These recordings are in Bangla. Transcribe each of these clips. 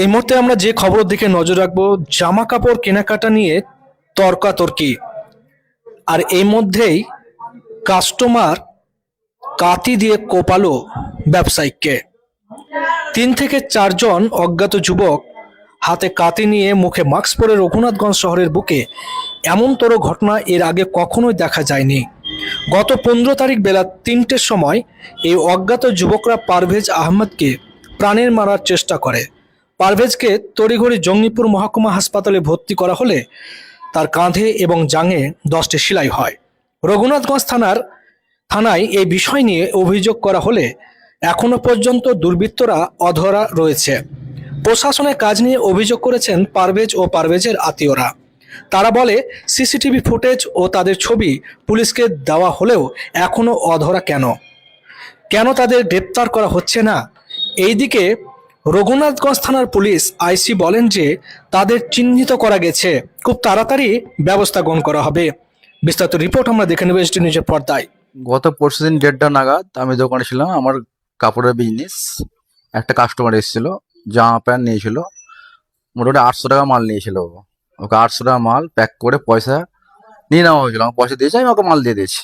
এই মুহূর্তে আমরা যে খবর দিকে নজর রাখব, জামা কাপড় কেনাকাটা নিয়ে তর্কাতর্কি। আর এই মধ্যেই কাস্টমার কাতি দিয়ে কোপালো ব্যবসায়িককে। তিন থেকে চারজন অজ্ঞাত যুবক হাতে কাতি নিয়ে মুখে মাস্ক পরে রঘুনাথগঞ্জ শহরের বুকে। এমনতর ঘটনা এর আগে কখনোই দেখা যায়নি। গত পনেরো তারিখ বেলা তিনটের সময় এই অজ্ঞাত যুবকরা পারভেজ আহমদকে প্রাণের মারার চেষ্টা করে। পারভেজকে তড়িঘড়ি জঙ্গিপুর মহকুমা হাসপাতালে ভর্তি করা হলে তার কাঁধে এবং জাঙে দশটি সেলাই হয়। রঘুনাথগঞ্জ থানার, থানায় এই বিষয় নিয়ে অভিযোগ করা হলে এখনও পর্যন্ত দুর্বৃত্তরা অধরা রয়েছে। প্রশাসনের কাজ নিয়ে অভিযোগ করেছেন পারভেজ ও পারভেজের আত্মীয়রা। তারা বলে, সিসিটিভি ফুটেজ ও তাদের ছবি পুলিশকে দেওয়া হলেও এখনও অধরা কেন? কেন তাদের গ্রেপ্তার করা হচ্ছে না? এইদিকে রঘুনাথগঞ্জ থানার পুলিশ আইসি বলেন যে তাদের চিহ্নিত করা গেছে। খুব তাড়াতাড়ি ব্যবস্থা গ্রহণ করা হবে। বিস্তারিত রিপোর্ট আমরা দেখে নেব এসটি নিউজের পর্দায়। গত পরশু দিন দেড়টা নাগাদ আমি দোকানে ছিলাম, আমার কাপড়ের বিজনেস একটা কাস্টমার এসেছিল, জামা প্যান্ট নিয়েছিল, মোটামুটি আটশো টাকা মাল নিয়েছিল ওকে আটশো টাকা মাল প্যাক করে পয়সা নিয়ে নেওয়া হয়েছিল। আমার পয়সা দিয়েছে, আমি ওকে মাল দিয়ে দিয়েছি।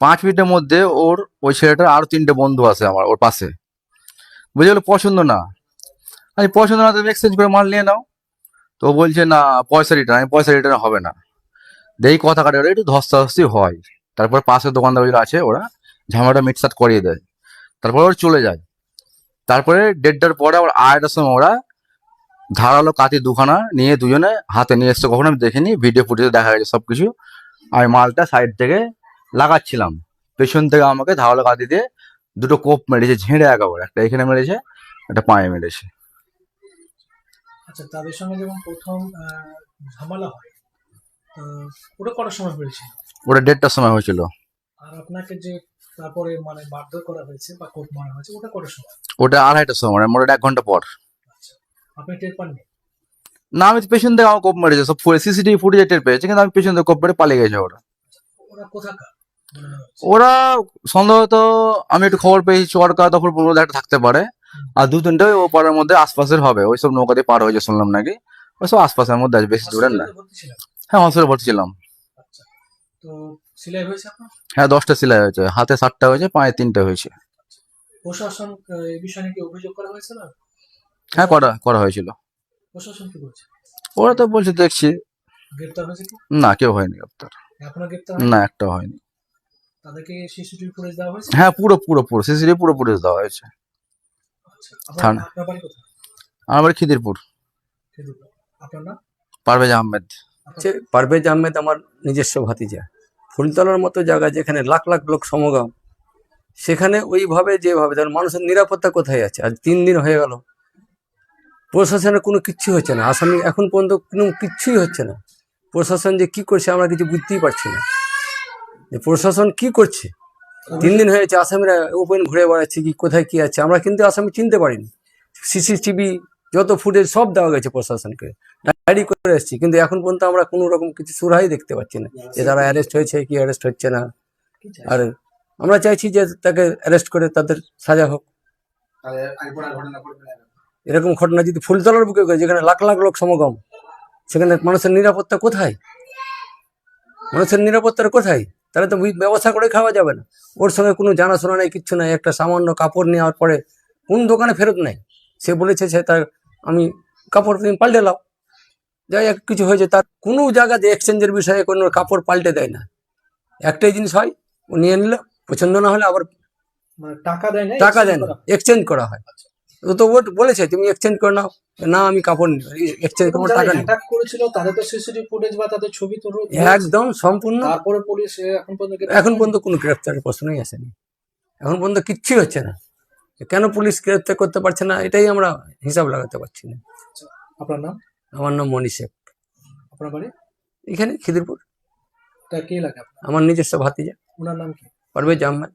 পাঁচ মিনিটের মধ্যে ওর, ওই ছেলেটার আরও তিনটে বন্ধু আছে আমার, ওর পাশে। বুঝে গেলো পছন্দ না। আমি, পছন্দ না, তুমি এক্সচেঞ্জ করে মাল নিয়ে নাও। তো বলছে, না, পয়সা রিটার্ন আমি পয়সা রিটার্ন হবে না। দেখি কথা কাটে ওরা একটু ধস্তাধস্তি হয়। তারপর পাশে দোকানদারগুলো আছে, ওরা ঝামেলাটা মিটসাট করিয়ে দেয়। তারপর ওরা চলে যায়। তারপরে দেড়টার পরে আবার আড়াইটার সময় ওরা ধারালো কাতি দুখানা নিয়ে দুজনে হাতে নিয়ে এসছে। কখনো আমি দেখিনি ভিডিও ফুটেজে দেখা গেছে সব কিছু আমি মালটা সাইড থেকে লাগাচ্ছিলাম। পেছন থেকে আমাকে ধারালো কাতি দিয়ে দুটো কোপ মেরেছে ঝেড়ে একেবারে। একটা এখানে মেরেছে একটা পায়ে মেরেছে। আচ্ছা তাদের সঙ্গে যখন প্রথম ঝামেলা হয় ওটা কটার সময় হয়েছিল? ওটা দেড়টার সময় হয়েছিল। আর আপনাকে যে তারপরে মানে মারধর করা হয়েছে বা কোর্ট মারা হয়েছে ওটা কটার সময়? ওটা আড়াইটার সময় মানে মোটামুটি এক ঘণ্টা পর। আচ্ছা আপনি টের পাননি? না আমি তো পেছন থেকে আমার কোপ মেরেছে সব সিসিটিভি ফুটেজে টের পেয়েছে কিন্তু আমি পেছন থেকে কোপ মেরে পালিয়ে গেছে ওরা। ওরা কোথাকার? ওরা সম্ভবত আমি একটু খবর পেয়েছি চরকা তখন পূর্ব একটা থাকতে পারে। আর দু তিনটে ও পাড়ার মধ্যে আশপাশের হবে ওইসব নৌকা দিয়ে পার হয়েছে শুনলাম নাকি। ওইসব আশপাশের মধ্যে আছে বেশি দূরের না? হ্যাঁ হসপিটালে ভর্তি ছিলাম। আচ্ছা হ্যাঁ দশটা সেলাই হয়েছে হাতে সাতটা হয়েছে পায়ে তিনটা হয়েছে। প্রশাসন এই বিষয়ে নাকি অভিযোগ করা হয়েছে না? হ্যাঁ করা করা হয়েছিল। প্রশাসন কি বলছে? ওরা তো বলছে দেখছি। গ্রেপ্তার হয়েছে না কেউ হয়নি গ্রেপ্তার। না একটা হয়নি। তাদেরকে সিসিটিভি ফুটেজ দেওয়া হয়েছে? হ্যাঁ পুরো পুরো পুরো সিসিটিভি পুরো পুলিশ দেওয়া হয়েছে। আচ্ছা আপনার- থানা। বাড়ি কোথায়? আমার বাড়ি খিদিরপুর। আপনার নাম? পারভেজ আহমেদ। হচ্ছে পারভেজ আহমেদ আমার নিজস্ব ভাতিজা। ফুলতলার মতো জায়গা যেখানে লাখ লাখ লোক সমাগম সেখানে ওইভাবে যেভাবে তার মানুষের নিরাপত্তা কোথায় আছে? আজ তিন দিন হয়ে গেল। প্রশাসনের কোনো কিচ্ছু হচ্ছে না। আসামি এখন পর্যন্ত কোনো কিচ্ছুই হচ্ছে না। প্রশাসন যে কি করছে আমরা কিছু বুঝতেই পারছি না। যে প্রশাসন কি করছে? তিন দিন হয়েছে, আসামিরা ওপেন ঘুরে বেড়াচ্ছে, কি কোথায় কি আছে? আমরা কিন্তু আসামি চিনতে পারিনি। সিসিটিভি যত ফুটেজ সব দেওয়া গেছে প্রশাসনকে। ডায়েরি করে এসেছি, কিন্তু এখন পর্যন্ত আমরা কোনো রকম কিছু সুরাই দেখতে পাচ্ছি না, যে তারা অ্যারেস্ট হয়েছে কি অ্যারেস্ট হচ্ছে না। আর আমরা চাইছি যে তাকে অ্যারেস্ট করে তাদের সাজা হোক। এরকম ঘটনা যদি ফুলতলার বুকে যেখানে লাখ লাখ লোক সমাগম, সেখানে মানুষের নিরাপত্তা কোথায়? মানুষের নিরাপত্তার কোথায়? তাহলে তো ব্যবস্থা করে খাওয়া যাবে না। ওর সঙ্গে কোনো জানাশোনা নেই কিচ্ছু নাই। একটা সামান্য কাপড় নেওয়ার পরে কোন দোকানে ফেরত নেই। সে বলেছে সে তার আমি কাপড় তুমি পাল্টে লাও যাই হোক কিছু হয়েছে তার কোনো জায়গাতে এক্সচেঞ্জের বিষয়ে কোনো কাপড় পাল্টে দেয় না। একটাই জিনিস হয় ও নিয়ে নিল পছন্দ না হলে আবার মানে টাকা দেয় না টাকা দেয় না এক্সচেঞ্জ করা হয়। ও তো ও বলেছে তুমি এক্সচেঞ্জ করে নাও। না আমি কাপড় এক্সচেঞ্জ করব টাকা নেই অ্যাটাক করেছিল তাদের তো সিসিটিভি ফুটেজ বা তাদের ছবি তো একদম সম্পূর্ণ। তারপরে পুলিশ এখন পর্যন্ত এখন পর্যন্ত কোনো গ্রেফতারের প্রশ্নই আসেনি। এখন পর্যন্ত কিচ্ছুই হচ্ছে না। কেন পুলিশ গ্রেফতার করতে পারছে না এটাই আমরা হিসাব লাগাতে পারছি না। আপনার নাম? আমার নাম মনি শেখ। আপনার বাড়ি? এখানে খিদিরপুর। তা কে লাগে আমার নিজস্ব ভাতিজা। ওনার নাম কি? পারভেজ আহমেদ।